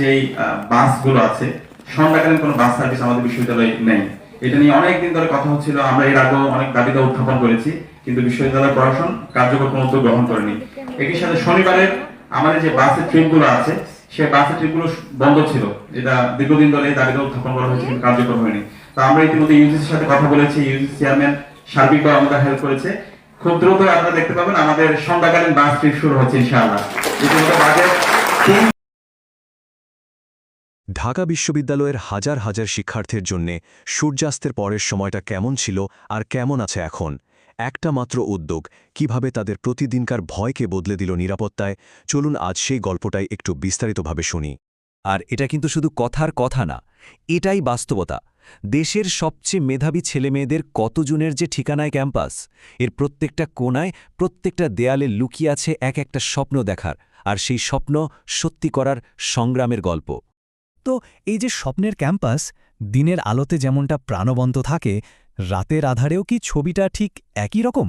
যেই বাসগুলো আছে। সন্ধ্যাকালীন কোনো বাস সার্ভিস আমাদের বিশ্ববিদ্যালয়ে নেই। এটা নিয়ে অনেকদিন ধরে কথা হচ্ছিল। আমরা এর আগেও অনেক দাবিটা উত্থাপন করেছি, কিন্তু বিশ্ববিদ্যালয় প্রশাসন কার্যকর কোনো উদ্যোগ গ্রহণ করেনি। একই সাথে শনিবারের আমাদের যে বাসের ট্রিপগুলো আছে, সেই বাসের ট্রিপগুলো বন্ধ ছিল। যেটা দীর্ঘদিন ধরে দাবিটা উত্থাপন করা হয়েছে, কিন্তু কার্যকর হয়নি। তো আমরা ইতিমধ্যে ইউজিসির সাথে কথা বলেছি। ইউজিসি চেয়ারম্যান সার্বিকভাবে আমাদের হেল্প করেছে। খুব দ্রুত আপনারা দেখতে পাবেন আমাদের সন্ধ্যাকালীন বাস ট্রিপ শুরু হচ্ছে ইনশাআল্লাহ। ইতিমধ্যে বাজেট ঢাকা বিশ্ববিদ্যালয়ের হাজার হাজার শিক্ষার্থীর জন্যে সূর্যাস্তের পরের সময়টা কেমন ছিল আর কেমন আছে এখন? একটা মাত্র উদ্যোগ, কীভাবে তাদের প্রতিদিনকার ভয়কে বদলে দিল নিরাপত্তায়? চলুন আজ সেই গল্পটাই একটু বিস্তারিতভাবে শুনি। আর এটা কিন্তু শুধু কথার কথা না, এটাই বাস্তবতা। দেশের সবচেয়ে মেধাবী ছেলেমেয়েদের কতজনের যে ঠিকানায় ক্যাম্পাস, এর প্রত্যেকটা কোনায় প্রত্যেকটা দেয়ালে লুকিয়ে আছে এক একটা স্বপ্ন দেখার, আর সেই স্বপ্ন সত্যি করার সংগ্রামের গল্প। তো এই যে স্বপ্নের ক্যাম্পাস, দিনের আলোতে যেমনটা প্রাণবন্ত থাকে, রাতের আধারেও কি ছবিটা ঠিক একই রকম?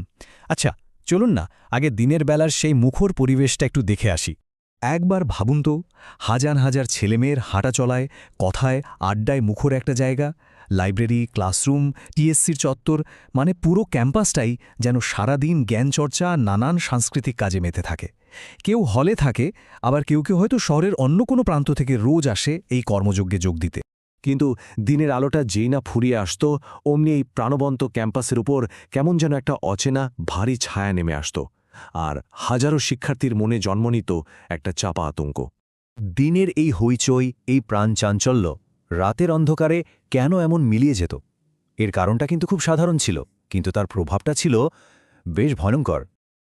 আচ্ছা চলুন না, আগে দিনের বেলার সেই মুখর পরিবেশটা একটু দেখে আসি। একবার ভাবুন তো, হাজার হাজার ছেলেমেয়ের হাঁটা চলায়, কথায়, আড্ডায় মুখর একটা জায়গা, লাইব্রেরি, ক্লাসরুম, টিএসসির চত্বর মানে পুরো ক্যাম্পাসটাই যেন সারাদিন জ্ঞানচর্চা নানান সাংস্কৃতিক কাজে মেতে থাকে। কেউ হলে থাকে, আবার কেউ কেউ হয়তো শহরের অন্য কোনো প্রান্ত থেকে রোজ আসে এই কর্মযজ্ঞে যোগ দিতে। কিন্তু দিনের আলোটা যেই না ফুরিয়ে আসত, অমনি এই প্রাণবন্ত ক্যাম্পাসের উপর কেমন যেন একটা অচেনা, ভারী ছায়া নেমে আসত, আর হাজারো শিক্ষার্থীর মনে জন্ম নিত একটা চাপা আতঙ্ক। দিনের এই হইচই, এই প্রাণ চাঞ্চল্য, রাতের অন্ধকারে কেন এমন মিলিয়ে যেত? এর কারণটা কিন্তু খুব সাধারণ ছিল, কিন্তু তার প্রভাবটা ছিল বেশ ভয়ঙ্কর।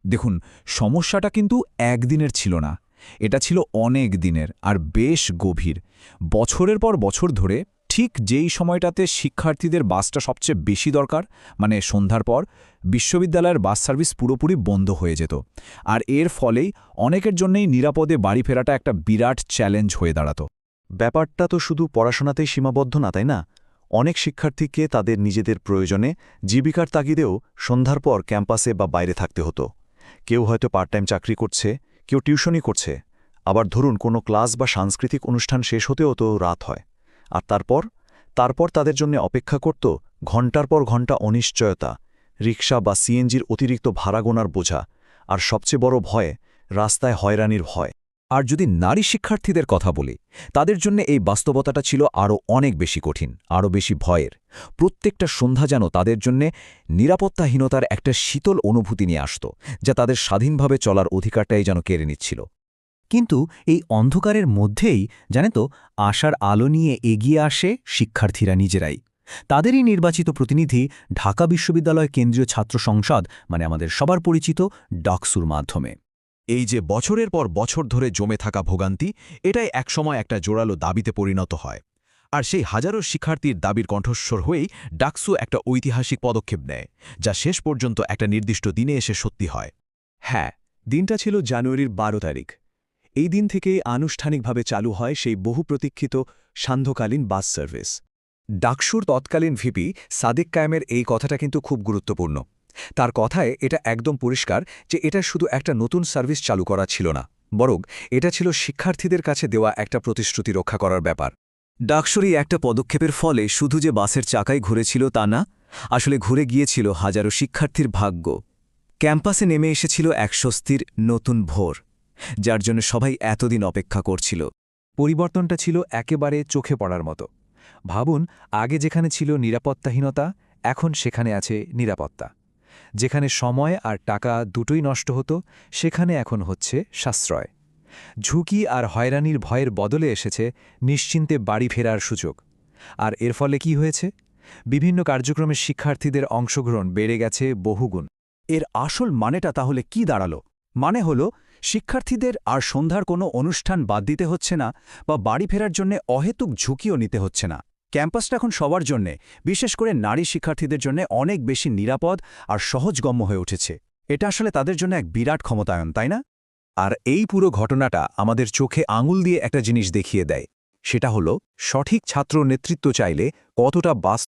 দেখুন, সমস্যাটা কিন্তু একদিনের ছিল না। এটা ছিল অনেক দিনের আর বেশ গভীর। বছরের পর বছর ধরে ঠিক যেই সময়টাতে শিক্ষার্থীদের বাসটা সবচেয়ে বেশি দরকার মানে সন্ধ্যার পর, বিশ্ববিদ্যালয়ের বাস সার্ভিস পুরোপুরি বন্ধ হয়ে যেত। আর এর ফলেই অনেকের জন্যই নিরাপদে বাড়ি ফেরাটা একটা বিরাট চ্যালেঞ্জ হয়ে দাঁড়াত। ব্যাপারটা তো শুধু পড়াশোনাতেই সীমাবদ্ধ না, তাই না? অনেক শিক্ষার্থীকে তাদের নিজেদের প্রয়োজনে জীবিকার তাগিদেও সন্ধ্যার পর ক্যাম্পাসে বা বাইরে থাকতে হতো। কেউ হয়তো পার্ট টাইম চাকরি করছে, কেউ টিউশনই করছে। আবার ধরুন, কোনো ক্লাস বা সাংস্কৃতিক অনুষ্ঠান শেষ হতেও তো রাত হয়। আর তারপর? তারপর তাদের জন্য অপেক্ষা করত ঘণ্টার পর ঘণ্টা অনিশ্চয়তা রিক্সা বা সিএনজির অতিরিক্ত ভাড়া গোনার বোঝা। আর সবচেয়ে বড় ভয়, রাস্তায় হয়রানির ভয়। আর যদি নারী শিক্ষার্থীদের কথা বলি, তাদের জন্য এই বাস্তবতাটা ছিল আরও অনেক বেশি কঠিন আরও বেশি ভয়ের। প্রত্যেকটা সন্ধ্যা যেন তাদের জন্যে নিরাপত্তাহীনতার একটা শীতল অনুভূতি নিয়ে আসত, যা তাদের স্বাধীনভাবে চলার অধিকারটাই যেন কেড়ে নিচ্ছিল। কিন্তু এই অন্ধকারের মধ্যেই, জানে তো, আশার আলো নিয়ে এগিয়ে আসে শিক্ষার্থীরা নিজেরাই। তাদেরই নির্বাচিত প্রতিনিধি ঢাকা বিশ্ববিদ্যালয় কেন্দ্রীয় ছাত্র সংসদ মানে আমাদের সবার পরিচিত ডাকসুর মাধ্যমে। এই যে বছরের পর বছর ধরে জমে থাকা ভোগান্তি, এটাই একসময় একটা জোরালো দাবিতে পরিণত হয়। আর সেই হাজারো শিক্ষার্থীর দাবির কণ্ঠস্বর হয়েই ডাকসু একটা ঐতিহাসিক পদক্ষেপ নেয়, যা শেষ পর্যন্ত একটা নির্দিষ্ট দিনে এসে সত্যি হয়। হ্যাঁ দিনটা ছিল জানুয়ারির বারো তারিখ। এই দিন থেকেই আনুষ্ঠানিকভাবে চালু হয় সেই বহু প্রতীক্ষিত সান্ধ্যকালীন বাস সার্ভিস। ডাকসুর তৎকালীন ভিপি সাদিক কায়েমের এই কথাটা কিন্তু খুব গুরুত্বপূর্ণ। তার কথায় এটা একদম পরিষ্কার যে এটা শুধু একটা নতুন সার্ভিস চালু করা ছিল না, বরং এটা ছিল শিক্ষার্থীদের কাছে দেওয়া একটা প্রতিশ্রুতি রক্ষা করার ব্যাপার। ডাকসুর একটা পদক্ষেপের ফলে শুধু যে বাসের চাকাই ঘুরেছিল তা না, আসলে ঘুরে গিয়েছিল হাজারো শিক্ষার্থীর ভাগ্য। ক্যাম্পাসে নেমে এসেছিল এক স্বস্তির নতুন ভোর, যার জন্য সবাই এতদিন অপেক্ষা করছিল। পরিবর্তনটা ছিল একেবারে চোখে পড়ার মতো। ভাবুন, আগে যেখানে ছিল নিরাপত্তাহীনতা, এখন সেখানে আছে নিরাপত্তা। যেখানে সময় আর টাকা দুটোই নষ্ট হতো, সেখানে এখন হচ্ছে সাশ্রয়। ঝুঁকি আর হয়রানির ভয়ের বদলে এসেছে নিশ্চিন্তে বাড়ি ফেরার সুযোগ। আর এর ফলে কি হয়েছে? বিভিন্ন কার্যক্রমে শিক্ষার্থীদের অংশগ্রহণ বেড়ে গেছে বহুগুণ। এর আসল মানেটা তাহলে কি দাঁড়াল? মানে হল, শিক্ষার্থীদের আর সন্ধ্যার কোনো অনুষ্ঠান বাদ দিতে হচ্ছে না বা বাড়ি ফেরার জন্য অহেতুক ঝুঁকিও নিতে হচ্ছে না। ক্যাম্পাসটা এখন সবার জন্যে, বিশেষ করে নারী শিক্ষার্থীদের জন্য অনেক বেশি নিরাপদ আর সহজগম্য হয়ে উঠেছে। এটা আসলে তাদের জন্য এক বিরাট ক্ষমতায়ন, তাই না? আর এই পুরো ঘটনাটা আমাদের চোখে আঙুল দিয়ে একটা জিনিস দেখিয়ে দেয়। সেটা হলো, সঠিক ছাত্র নেতৃত্ব চাইলে কতটা বাস